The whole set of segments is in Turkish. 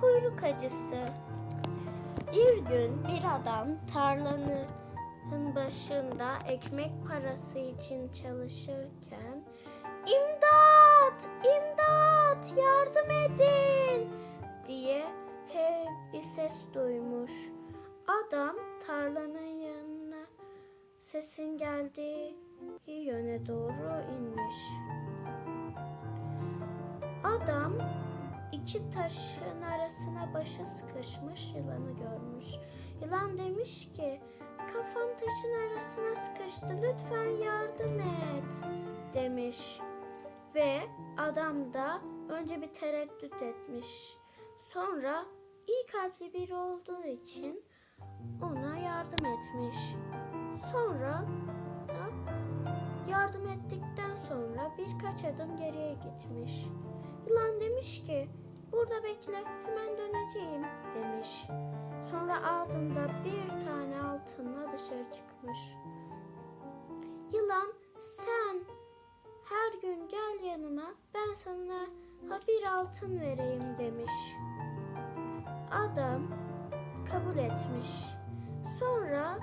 kuyruk acısı. Bir gün bir adam tarlanın başında ekmek parası için çalışırken İmdat! İmdat! Yardım edin! diye he bir ses duymuş. Adam tarlanın yanına sesin geldiği yöne doğru inmiş. Adam iki taşın arasına başı sıkışmış yılanı görmüş. Yılan demiş ki kafam taşın arasına sıkıştı lütfen yardım et demiş. Ve adam da önce bir tereddüt etmiş. Sonra iyi kalpli biri olduğu için ona yardım etmiş. Sonra yardım ettikten sonra birkaç adım geriye gitmiş. Yılan demiş ki burada bekle hemen döneceğim demiş. Sonra ağzında bir tane altınla dışarı çıkmış. Yılan sen her gün gel yanıma ben sana ha bir altın vereyim demiş. Adam kabul etmiş. Sonra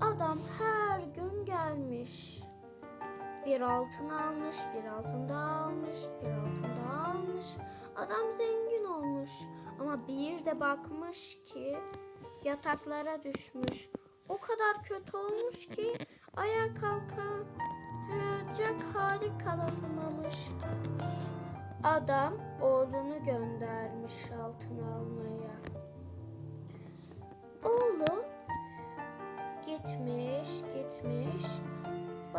adam her gün. Bir altın almış, bir altın daha almış, bir altın daha almış. Adam zengin olmuş ama bir de bakmış ki yataklara düşmüş. O kadar kötü olmuş ki ayağa kalkacak hali kalamamış. Adam oğlunu göndermiş altın almaya.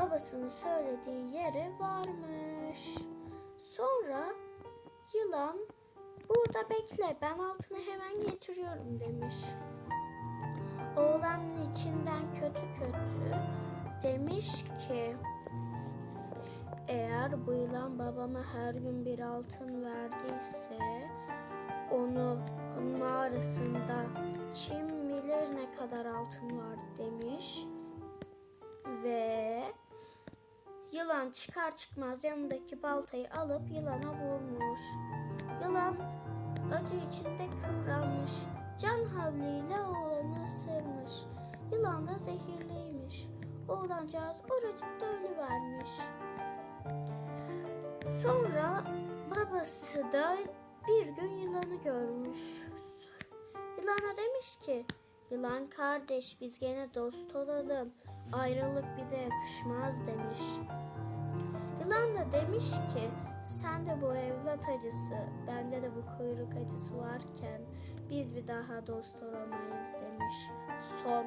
Babasının söylediği yere varmış. Sonra yılan burada bekle ben altını hemen getiriyorum demiş. Oğlanın içinden kötü kötü demiş ki eğer bu yılan babama her gün bir altın verdiyse onu mağarasında kim bilir ne kadar altın var demiş ve yılan çıkar çıkmaz yanındaki baltayı alıp yılana vurmuş. Yılan acı içinde kıvranmış. Can havliyle oğlanı ısırmış. Yılan da zehirliymiş. Oğlancağız oracıkta ölüvermiş. Sonra babası da bir gün yılanı görmüş. Yılana demiş ki, yılan kardeş biz gene dost olalım. Ayrılık bize yakışmaz demiş. Ablam da demiş ki sen de bu evlat acısı, bende de bu kuyruk acısı varken biz bir daha dost olamayız demiş. Son.